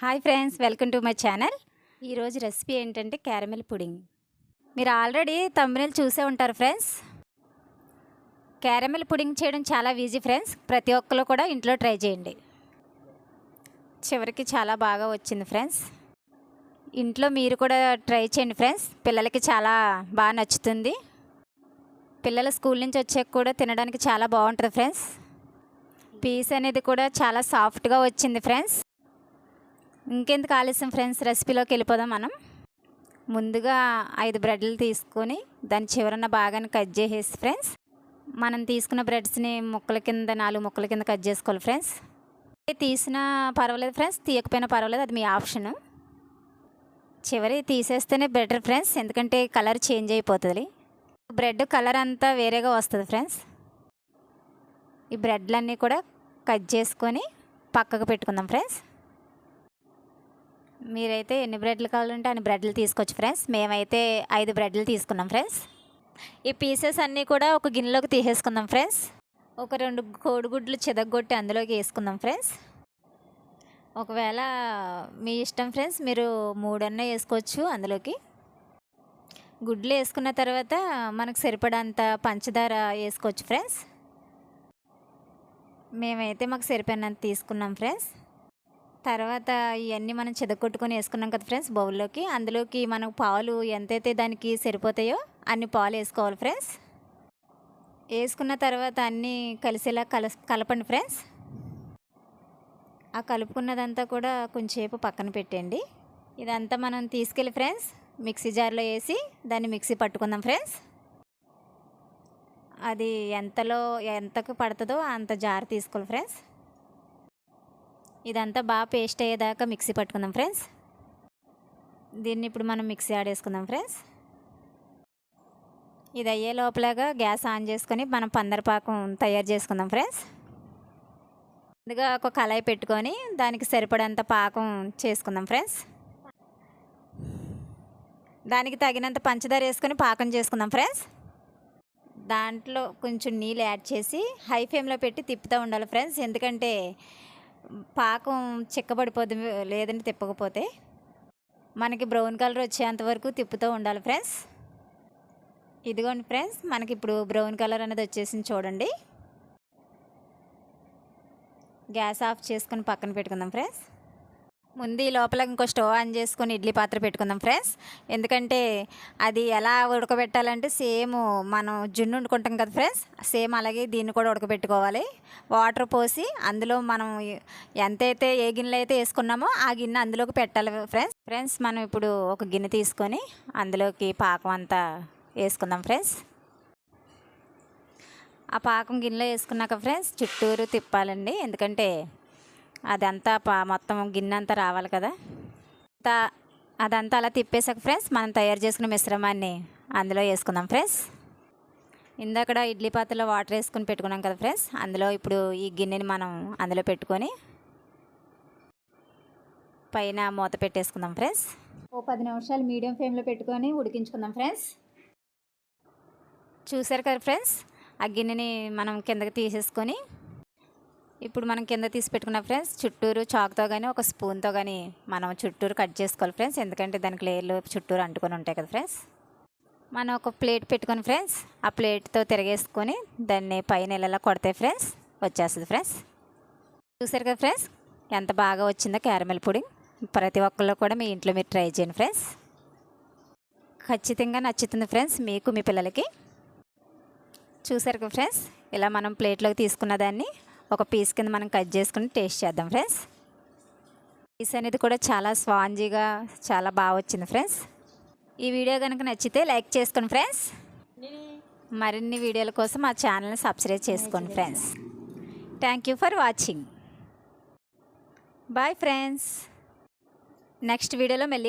Hi friends welcome to my channel ఈరోజు recipe ఏంటంటే caramel pudding మీరు ఆల్రెడీ తమ్ముళ్ళు చూసే ఉంటారు ఫ్రెండ్స్ క్యారమెల్ పుడింగ్ చేయడం చాలా ఈజీ ఫ్రెండ్స్ ప్రతి ఒక్కరు కూడా ఇంట్లో ట్రై చేయండి. చివరికి చాలా బాగా వచ్చింది ఫ్రెండ్స్ ఇంట్లో మీరు కూడా ట్రై చేయండి ఫ్రెండ్స్ పిల్లలకి చాలా బాగా నచ్చుతుంది. పిల్లలు స్కూల్ నుంచి వచ్చాక కూడా తినడానికి చాలా బాగుంటుంది ఫ్రెండ్స్ పీస్ అనేది కూడా చాలా సాఫ్ట్గా వచ్చింది ఫ్రెండ్స్ ఇంకెందుకు ఆలస్యం ఫ్రెండ్స్? రెసిపీలోకి వెళ్ళిపోదాం మనం. ముందుగా ఐదు బ్రెడ్లు తీసుకొని దాని చివరన భాగాన్ని కట్ చేసేసి ఫ్రెండ్స్ మనం తీసుకున్న బ్రెడ్స్ని ముక్కల కింద నాలుగు ముక్కల కింద కట్ చేసుకోవాలి ఫ్రెండ్స్. తీసినా పర్వాలేదు ఫ్రెండ్స్ తీయకపోయినా పర్వాలేదు అది మీ ఆప్షను. చివరి తీసేస్తేనే బెటర్ ఫ్రెండ్స్ ఎందుకంటే కలర్ చేంజ్ అయిపోతుంది. బ్రెడ్ కలర్ అంతా వేరేగా వస్తుంది ఫ్రెండ్స్. ఈ బ్రెడ్లన్నీ కూడా కట్ చేసుకొని పక్కకు పెట్టుకుందాం ఫ్రెండ్స్. మీరైతే ఎన్ని బ్రెడ్లు కావాలంటే అన్ని బ్రెడ్లు తీసుకోవచ్చు ఫ్రెండ్స్. మేమైతే ఐదు బ్రెడ్లు తీసుకున్నాం ఫ్రెండ్స్. ఈ పీసెస్ అన్నీ కూడా ఒక గిన్నెలోకి తీసేసుకుందాం ఫ్రెండ్స్. ఒక రెండు కోడిగుడ్లు చెదగొట్టి అందులోకి వేసుకుందాం ఫ్రెండ్స్. ఒకవేళ మీ ఇష్టం ఫ్రెండ్స్ మీరు మూడన్న వేసుకోవచ్చు అందులోకి. గుడ్లు వేసుకున్న తర్వాత మనకు సరిపడంత పంచదార వేసుకోవచ్చు ఫ్రెండ్స్. మేమైతే మాకు సరిపోయినంత తీసుకున్నాం ఫ్రెండ్స్. తర్వాత ఇవన్నీ మనం చెదకొట్టుకొని వేసుకున్నాం కదా ఫ్రెండ్స్ బౌల్లోకి. అందులోకి మనం పాలు ఎంతైతే దానికి సరిపోతాయో అన్ని పాలు వేసుకోవాలి ఫ్రెండ్స్. వేసుకున్న తర్వాత అన్నీ కలిసేలా కల కలపండి ఫ్రెండ్స్. ఆ కలుపుకున్నదంతా కూడా కొంచెంసేపు పక్కన పెట్టండి. ఇదంతా మనం తీసుకెళ్ళి ఫ్రెండ్స్ మిక్సీ జార్లో వేసి దాన్ని మిక్సీ పట్టుకుందాం ఫ్రెండ్స్. అది ఎంతలో ఎంతకు పడుతుందో అంత జార్ తీసుకోవాలి ఫ్రెండ్స్. ఇదంతా బాగా పేస్ట్ అయ్యేదాకా మిక్సీ పట్టుకుందాం ఫ్రెండ్స్. దీన్ని ఇప్పుడు మనం మిక్సీ ఆడేసుకుందాం ఫ్రెండ్స్. ఇది అయ్యే లోపలగా గ్యాస్ ఆన్ చేసుకొని మనం పందరపాకం తయారు చేసుకుందాం ఫ్రెండ్స్. ముందుగా ఒక కళాయి పెట్టుకొని దానికి సరిపడంత పాకం చేసుకుందాం ఫ్రెండ్స్. దానికి తగినంత పంచదార వేసుకొని పాకం చేసుకుందాం ఫ్రెండ్స్. దాంట్లో కొంచెం నీళ్ళు యాడ్ చేసి హై ఫ్లేమ్లో పెట్టి తిప్పుతూ ఉండాలి ఫ్రెండ్స్. ఎందుకంటే పాకం చిక్కబడిపోద్ది లేదని తిప్పకపోతే మనకి బ్రౌన్ కలర్ వచ్చేంత వరకు తిప్పుతూ ఉండాలి ఫ్రెండ్స్. ఇదిగోండి ఫ్రెండ్స్ మనకి ఇప్పుడు బ్రౌన్ కలర్ అనేది వచ్చేసింది చూడండి. గ్యాస్ ఆఫ్ చేసుకొని పక్కన పెట్టుకుందాం ఫ్రెండ్స్. ముందు ఈ లోపల ఇంకో స్టవ్ ఆన్ చేసుకొని ఇడ్లీ పాత్ర పెట్టుకుందాం ఫ్రెండ్స్. ఎందుకంటే అది ఎలా ఉడకబెట్టాలంటే సేమ్ మనం జున్ను వండుకుంటాం కదా ఫ్రెండ్స్ సేమ్ అలాగే దీన్ని కూడా ఉడకబెట్టుకోవాలి. వాటర్ పోసి అందులో మనం ఎంతైతే ఏ గిన్నెలో అయితే వేసుకున్నామో ఆ గిన్నె అందులోకి పెట్టాలి ఫ్రెండ్స్. ఫ్రెండ్స్ మనం ఇప్పుడు ఒక గిన్నె తీసుకొని అందులోకి పాకం అంతా వేసుకుందాం ఫ్రెండ్స్. ఆ పాకం గిన్నెలో వేసుకున్నాక ఫ్రెండ్స్ చుట్టూరు తిప్పాలండి. ఎందుకంటే అదంతా పా మొత్తం గిన్నె అంతా రావాలి కదా. అంతా అదంతా అలా తిప్పేసాక ఫ్రెండ్స్ మనం తయారు చేసుకున్న మిశ్రమాన్ని అందులో వేసుకుందాం ఫ్రెండ్స్. ఇందాక ఇడ్లీ పాత్రలో వాటర్ వేసుకుని పెట్టుకున్నాం కదా ఫ్రెండ్స్ అందులో ఇప్పుడు ఈ గిన్నెని మనం అందులో పెట్టుకొని పైన మూత పెట్టేసుకుందాం ఫ్రెండ్స్. ఓ పది నిమిషాలు మీడియం ఫ్లేమ్లో పెట్టుకొని ఉడికించుకుందాం ఫ్రెండ్స్. చూసారు కదా ఫ్రెండ్స్ ఆ గిన్నెని మనం కిందకి తీసేసుకొని ఇప్పుడు మనం కింద తీసి పెట్టుకున్న ఫ్రెండ్స్ చుట్టూరు చాక్తో కానీ ఒక స్పూన్తో కానీ మనం చుట్టూరు కట్ చేసుకోవాలి ఫ్రెండ్స్. ఎందుకంటే దానికి లేయర్లు చుట్టూరు అంటుకొని ఉంటాయి కదా ఫ్రెండ్స్. మనం ఒక ప్లేట్ పెట్టుకొని ఫ్రెండ్స్ ఆ ప్లేట్తో తిరగేసుకొని దాన్ని పైన ఇలా కొడితే ఫ్రెండ్స్ వచ్చేస్తుంది ఫ్రెండ్స్. చూసారు కదా ఫ్రెండ్స్ ఎంత బాగా వచ్చిందో క్యారమెల్ పొడి ప్రతి ఒక్కళ్ళు కూడా మీ ఇంట్లో మీరు ట్రై చేయండి ఫ్రెండ్స్. ఖచ్చితంగా నచ్చుతుంది ఫ్రెండ్స్ మీకు మీ పిల్లలకి. చూసారు కదా ఫ్రెండ్స్ ఇలా మనం ప్లేట్లోకి తీసుకున్న దాన్ని ఒక పీస్ కింద మనం కట్ చేసుకుని టేస్ట్ చేద్దాం ఫ్రెండ్స్. పీస్ అనేది కూడా చాలా స్వాంజీగా చాలా బాగా వచ్చింది ఫ్రెండ్స్. ఈ వీడియో కనుక నచ్చితే లైక్ చేసుకోండి ఫ్రెండ్స్. మరిన్ని వీడియోల కోసం మా ఛానల్ని సబ్స్క్రైబ్ చేసుకోండి friends. Thank you for watching bye friends next వీడియోలో మళ్ళీ